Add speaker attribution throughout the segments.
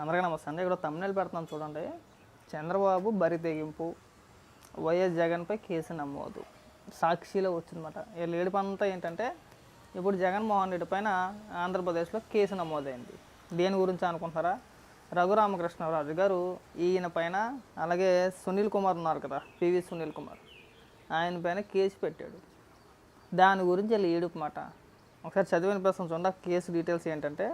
Speaker 1: అందరికీ నమస్తే అండి. ఇక్కడ తమిళ పెడుతున్నాను చూడండి. చంద్రబాబు బరి తెగింపు వైఎస్ జగన్పై కేసు నమోదు. సాక్షిలో వచ్చిందన్నమాట. ఈ లేడి అంతా ఏంటంటే ఇప్పుడు జగన్మోహన్ రెడ్డి పైన ఆంధ్రప్రదేశ్లో కేసు నమోదైంది. దేని గురించి అనుకుంటున్నారా? రఘురామకృష్ణరాజు గారు ఈయన పైన అలాగే సునీల్ కుమార్ ఉన్నారు కదా పివి సునీల్ కుమార్ ఆయన పైన కేసు పెట్టాడు. దాని గురించి వెళ్ళి ఏడుపు మాట. ఒకసారి చదివిన ప్రశ్న చూడండి. ఆ కేసు డీటెయిల్స్ ఏంటంటే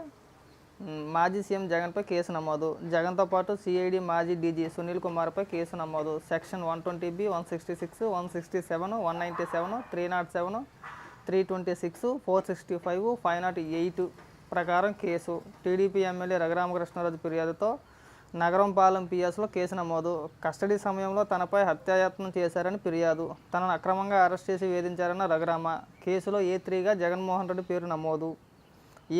Speaker 1: మాజీ సీఎం జగన్పై కేసు నమోదు. జగన్తో పాటు సిఐడి మాజీ డీజీ సునీల్ కుమార్పై కేసు నమోదు. Section one twenty B one sixty six one sixty seven one ninety seven three naught seven three twenty six four sixty five five naught eight ప్రకారం కేసు. టీడీపీ ఎమ్మెల్యే రఘురామకృష్ణరాజు ఫిర్యాదుతో నగరం పాలెం పిఎస్లో case నమోదు. Custody సమయంలో తనపై హత్యాయత్నం చేశారని ఫిర్యాదు. తనను అక్రమంగా అరెస్ట్ చేసి వేధించారన్న రఘురామ. కేసులో ఏ త్రీగా జగన్మోహన్ రెడ్డి పేరు నమోదు.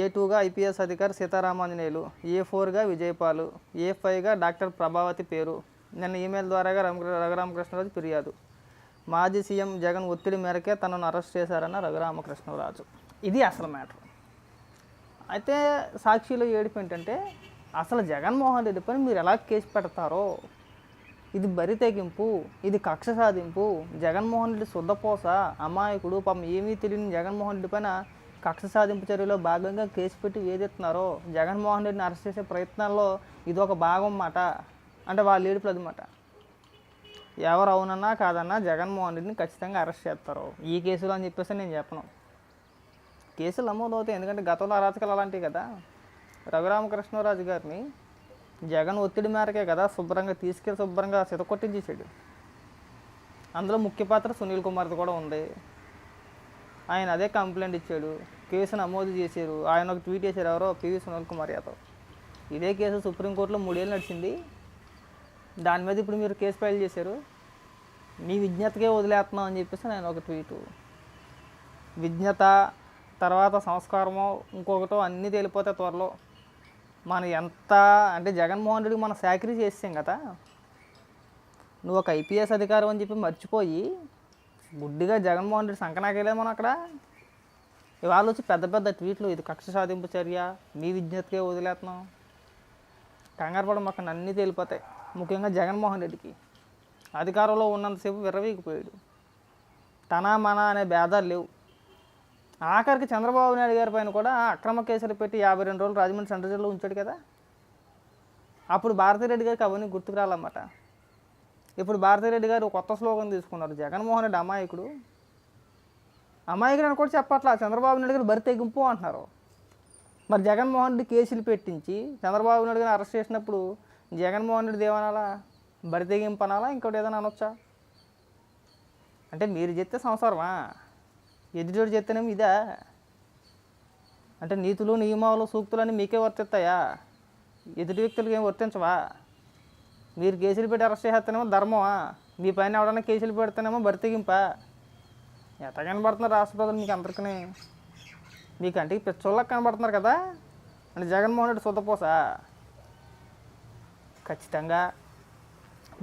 Speaker 1: ఏ టూగా ఐపీఎస్ అధికారి సీతారామాంజనేయులు ఏ ఫోర్గా విజయపాలు ఏ ఫైవ్గా డాక్టర్ ప్రభావతి పేరు. నిన్న ఈమెయిల్ ద్వారాగా రఘురామకృష్ణరాజు ఫిర్యాదు. మాజీ సీఎం జగన్ ఒత్తిడి మేరకే తనను అరెస్ట్ చేశారన్న రఘురామకృష్ణరాజు. ఇది అసలు మ్యాటర్. అయితే సాక్షిలో ఏడుపు ఏంటంటే అసలు జగన్మోహన్ రెడ్డి పని మీరు ఎలా కేసు పెడతారో? ఇది బరి తెగింపు ఇది కక్ష సాధింపు. జగన్మోహన్ రెడ్డి శుద్ధపోస అమాయకుడు పాపం ఏమీ తెలియని జగన్మోహన్ రెడ్డి పైన కక్ష సాధింపు చర్యలో భాగంగా కేసు పెట్టి ఏదెత్తున్నారో జగన్మోహన్ రెడ్డిని అరెస్ట్ చేసే ప్రయత్నాల్లో ఇది ఒక భాగం అన్నమాట అంటే వాళ్ళ ఏడుపులు అన్నమాట ఎవరు అవునన్నా కాదన్నా జగన్మోహన్ రెడ్డిని ఖచ్చితంగా అరెస్ట్ చేస్తారు. ఈ కేసులో అని చెప్పేసి నేను చెప్పను. కేసులు నమోదవుతాయి ఎందుకంటే గతంలో అరాచకాలు అలాంటివి కదా. రఘురామకృష్ణరాజు గారిని జగన్ ఒత్తిడి మేరకే కదా శుభ్రంగా తీసుకెళ్ళి శుభ్రంగా సితకొట్టించేసాడు అందులో ముఖ్య పాత్ర సునీల్ కుమార్ది కూడా ఉంది. ఆయన అదే కంప్లైంట్ ఇచ్చాడు. కేసు నమోదు చేశారు. ఆయన ఒక ట్వీట్ చేశారు. ఎవరో పివి సునీల్ కుమార్ యాదవ్. ఇదే కేసు సుప్రీంకోర్టులో మూడేళ్ళు నడిచింది. దాని మీద ఇప్పుడు మీరు కేసు ఫైల్ చేశారు. మీ విజ్ఞతకే వదిలేస్తున్నాం అని చెప్పేసి నేను ఒక ట్వీటు. విజ్ఞత తర్వాత సంస్కారమో ఇంకొకటో అన్నీ తేలిపోతే త్వరలో మనం ఎంత అంటే జగన్మోహన్ రెడ్డికి మనం సాకరీ చేసాం కదా. నువ్వు ఒక ఐపీఎస్ అధికారం అని చెప్పి మర్చిపోయి గుడ్డిగా జగన్మోహన్ రెడ్డి సంకనాకెళ్ళే మనం అక్కడ? ఇవాళ వచ్చి పెద్ద పెద్ద ట్వీట్లు ఇది కక్ష సాధింపు చర్య మీ విజ్ఞతకే వదిలేస్తున్నాం కంగారు పడ మాకు అన్నీ తేలిపోతాయి. ముఖ్యంగా జగన్మోహన్ రెడ్డికి. అధికారంలో ఉన్నంతసేపు విర్రవీగిపోయాడు. తన మన అనే భేదాలు లేవు. ఆఖరికి చంద్రబాబు నాయుడు గారి పైన కూడా అక్రమ కేసులు పెట్టి యాభై రెండు రోజులు రాజమండ్రి సెంట్రల్ జైల్లో ఉంచాడు కదా? అప్పుడు భారతీరెడ్డి గారికి అవన్నీ గుర్తుకు రాలన్నమాట. ఇప్పుడు భారతిరెడ్డి గారు కొత్త స్లోగన్ తీసుకున్నారు. జగన్మోహన్ రెడ్డి అమాయకుడు. అమాయకుడు అని కూడా చెప్పట్లా. చంద్రబాబు నాయుడు గారు బరి తెగింపు అంటున్నారు. మరి జగన్మోహన్ రెడ్డి కేసులు పెట్టించి చంద్రబాబు నాయుడు గారిని అరెస్ట్ చేసినప్పుడు జగన్మోహన్ రెడ్డి దేవనాలా? బరి తెగింపు అనాలా? ఇంకోటి ఏదైనా అనొచ్చా? అంటే మీరు చెప్తే సంసారమా? ఎదుటోడు చెప్తేనేమో ఇదా? అంటే నీతులు నియమాలు సూక్తులు అన్నీ మీకే వర్తిస్తాయా? ఎదుటి వ్యక్తులకి ఏం వర్తించవా? మీరు కేసులు పెట్టి అరెస్ట్ చేస్తేనేమో ధర్మమా? మీ పైన ఎవడన్నా కేసులు పెడితేనేమో బరితెగింపా? ఎట్ట కనబడుతున్నారు రాష్ట్ర ప్రజలు మీకు అందరికీ? మీకు అంటే పిచ్చోళ్ళకి కనబడుతున్నారు కదా? అంటే జగన్మోహన్ రెడ్డి శుద్ధపోసా ఖచ్చితంగా.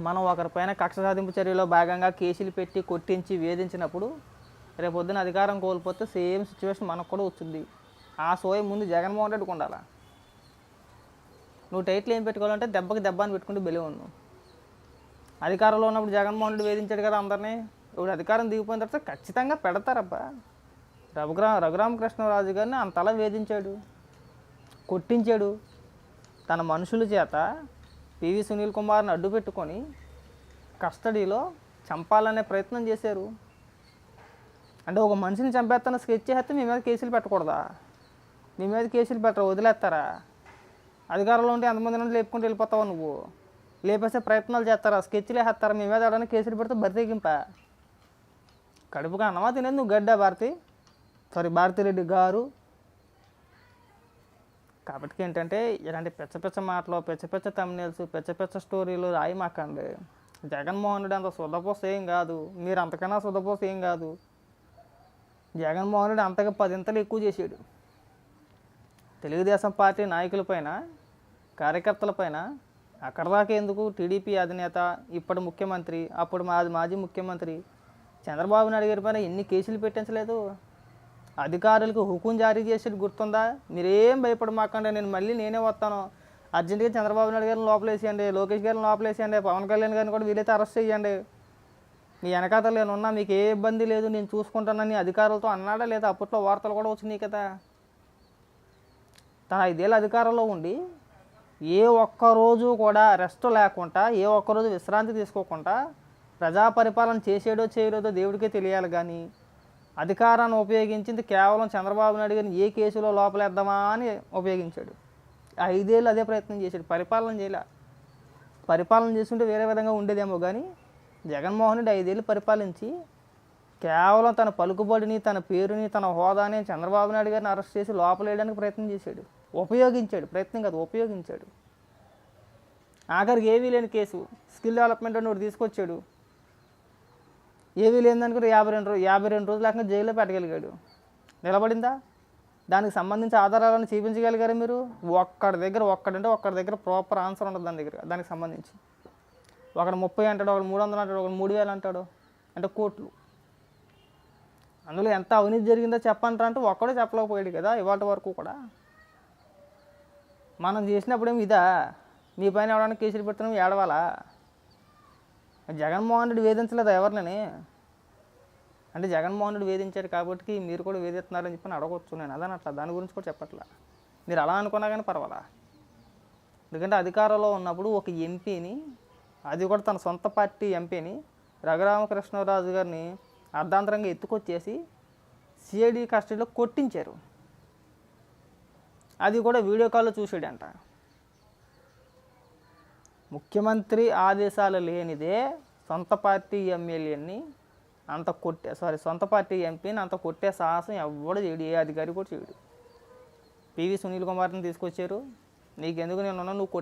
Speaker 1: మనం ఒకరిపైన కక్ష సాధింపు చర్యలో భాగంగా కేసులు పెట్టి కొట్టించి వేధించినప్పుడు రేపు అధికారం కోల్పోతే సేమ్ సిచ్యువేషన్ మనకు కూడా వచ్చింది. ఆ సోయ ముందు జగన్మోహన్ రెడ్డికి ఉండాలా? నువ్వు టైట్లు ఏం పెట్టుకోవాలంటే దెబ్బకి దెబ్బ అని పెట్టుకుంటే బెలి ఉన్నావు అధికారంలో ఉన్నప్పుడు జగన్మోహన్ రెడ్డి వేధించాడు కదా అందరినీ. ఇప్పుడు అధికారం దిగిపోయిన తర్వాత ఖచ్చితంగా పెడతారబ్బా. రఘురా రఘురామకృష్ణరాజు గారిని అంతలా వేధించాడు. కొట్టించాడు. తన మనుషుల చేత పివి సునీల్ కుమార్ని అడ్డు పెట్టుకొని కస్టడీలో చంపాలనే ప్రయత్నం చేశారు. అంటే ఒక మనిషిని చంపేస్తాను స్కెచ్ చేస్తే మీ మీద కేసులు పెట్టకూడదా? మీ మీద కేసులు పెట్టరా? వదిలేస్తారా? అధికారంలో ఉంటే ఎంతమంది నుండి లేపుకుంటూ వెళ్ళిపోతావు నువ్వు. లేపేసే ప్రయత్నాలు చేస్తారా? స్కెచ్లు వేస్తారా? మీ మీద ఎవరైనా కేసులు పెడితే బరితెగింప. కడుపుగా అన్నమా తినేది నువ్వు గడ్డ భారతి? సారీ భారతిరెడ్డి గారు. కాబట్టి ఏంటంటే ఇలాంటి పెచ్చ పెచ్చ మాటలు పెచ్చ పెచ్చ తమ్నేల్స్ పెచ్చ పెచ్చ స్టోరీలు రాయి మాకండి జగన్మోహన్ రెడ్డి అంత శుద్ధపోస ఏం కాదు. మీరు అంతకన్నా శుద్ధపోస ఏం కాదు. జగన్మోహన్ రెడ్డి అంతగా పదింతలు ఎక్కువ చేసాడు తెలుగుదేశం పార్టీ నాయకులపైన కార్యకర్తలపైన అక్కడ దాకా ఎందుకు టీడీపీ అధినేత ఇప్పటి ముఖ్యమంత్రి అప్పుడు మాది మాజీ ముఖ్యమంత్రి చంద్రబాబు నాయుడు గారి పైన ఎన్ని కేసులు పెట్టించలేదు? అధికారులకు హుకుం జారీ చేసేది గుర్తుందా? మీరేం భయపడమాకండి నేను మళ్ళీ నేనే వస్తాను. అర్జెంటుగా చంద్రబాబు నాయుడు గారిని లోపలేసేయండి లోకేష్ గారిని లోపలేసేయండి పవన్ కళ్యాణ్ గారిని కూడా వీలైతే అరెస్ట్ చేయండి. మీ వెనకాతలు నేను ఉన్నా మీకు ఏ ఇబ్బంది లేదు నేను చూసుకుంటానని అధికారులతో అన్నాడా లేదా? అప్పట్లో వార్తలు కూడా వచ్చినాయి కదా. తన ఐదేళ్ళ అధికారంలో ఉండి ఏ ఒక్క రోజు కూడా రెస్ట్ లేకుండా ఏ ఒక్క రోజు విశ్రాంతి తీసుకోకుండా ప్రజా పరిపాలన చేసేడో చేయలేదో దేవుడికే తెలియాలి కానీ అధికారాన్ని ఉపయోగించింది కేవలం చంద్రబాబు నాయుడు గారిని ఏ కేసులో లోపలేద్దామా అని ఉపయోగించాడు. ఐదేళ్ళు అదే ప్రయత్నం చేశాడు. పరిపాలన చేయలే. పరిపాలన చేసుకుంటే వేరే విధంగా ఉండేదేమో కానీ జగన్మోహన్ రెడ్డి ఐదేళ్ళు పరిపాలించి కేవలం తన పలుకుబడిని తన పేరుని తన హోదాని చంద్రబాబు నాయుడు గారిని అరెస్ట్ చేసి లోపలేయడానికి ప్రయత్నం చేశాడు. ఉపయోగించాడు ప్రయత్నం కాదు ఉపయోగించాడు. ఆఖరికి ఏవీ లేని కేసు. స్కిల్ డెవలప్మెంట్ అని ఒకటి తీసుకొచ్చాడు. ఏవీ లేని దానికి యాభై రెండు రోజు యాభై రెండు రోజులు లేకుండా జైల్లో పెట్టగలిగాడు. నిలబడిందా? దానికి సంబంధించి ఆధారాలను చూపించగలిగారా మీరు? ఒక్కడి దగ్గర ఒక్కడంటే ఒక్కడి దగ్గర ప్రాపర్ ఆన్సర్ ఉండదు దాని దగ్గర దానికి సంబంధించి. ఒకడు ముప్పై అంటాడు ఒకడు మూడు వందలు అంటాడు ఒకడు మూడు వేలు అంటాడు. అంటే కోట్లు. అందులో ఎంత అవినీతి జరిగిందో చెప్పంటారు అంటే ఒక్కడే చెప్పలేకపోయాడు కదా ఇవాళ వరకు కూడా. మనం చేసినప్పుడేం ఇదా? మీ పైన ఎవరైనా కేసులు పెడుతున్నాం ఏడవాలా? జగన్మోహన్ రెడ్డి వేధించలేదా ఎవరిని అంటే జగన్మోహన్ రెడ్డి వేధించాడు కాబట్టి మీరు కూడా వేధిస్తున్నారని చెప్పి అడగవచ్చు నేను అదని అట్లా దాని గురించి కూడా చెప్పట్లా. మీరు అలా అనుకున్నా కానీ పర్వాలా? ఎందుకంటే అధికారంలో ఉన్నప్పుడు ఒక ఎంపీని అది కూడా తన సొంత పార్టీ ఎంపీని రఘురామకృష్ణరాజు గారిని అర్ధాంతరంగా ఎత్తుకొచ్చేసి సిఐడి కస్టడీలో కొట్టించారు. అది కూడా వీడియో కాల్లో చూసాడంట ముఖ్యమంత్రి ఆదేశాలు లేనిదే సొంత పార్టీ ఎమ్మెల్యేని అంత కొట్టే సారీ సొంత పార్టీ ఎంపీని అంత కొట్టే సాహసం ఎవడు చేయడు. ఏ అధికారి కూడా చేయడు. పివి సునీల్ కుమార్ని తీసుకొచ్చారు. నీకెందుకు నేను నువ్వు